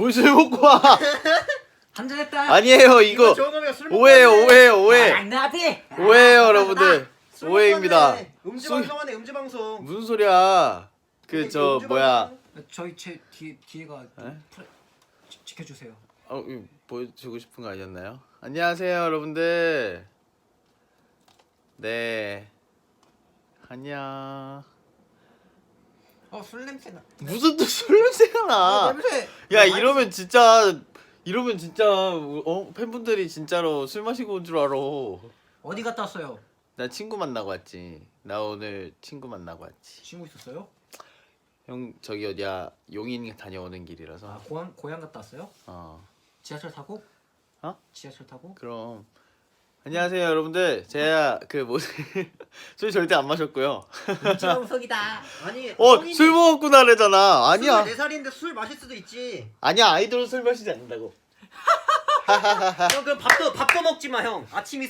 뭘술 먹고 와? 한잔 했다. 아니에요 이거 정음이가 술 먹고 오해예요 왔네. 오해예요 오해 장나비. 오해예요 여러분들 술 먹고 오해입니다. 왔네. 음주 술- 방송하네 음주 방송. 무슨 소리야? 그 저 음주 뭐야? 방송. 저희 제 뒤에 뒤에가 에? 프레... 지, 지켜주세요. 어 이거 보여주고 싶은 거 아니었나요? 안녕하세요 여러분들. 네. 안녕. 어술 냄새 나. 무슨 또 술 냄새가 나? 어, 냄새. 야 이러면 진짜 이러면 진짜 어 팬분들이 진짜로 술 마시고 온 줄 알아. 어디 갔다 왔어요? 나 친구 만나고 왔지. 나 오늘 친구 만나고 왔지. 친구 있었어요? 형 저기 어디야 용인 다녀오는 아 길이라서. 고향 고향 갔다 왔어요? 어 지하철 타고? 어? 지하철 타고? 그럼 안녕하세요 여러분들. 제가 그뭐 술 절대 안 마셨고요. 지방석이다. 아니. 어 술 먹었구나 그러잖아. 아니야 네 살인데 술 마실 수도 있지. 아니야 아이돌은 술 마시지 않는다고. 형 그럼 밥도 밥도 먹지 마 형. 아침이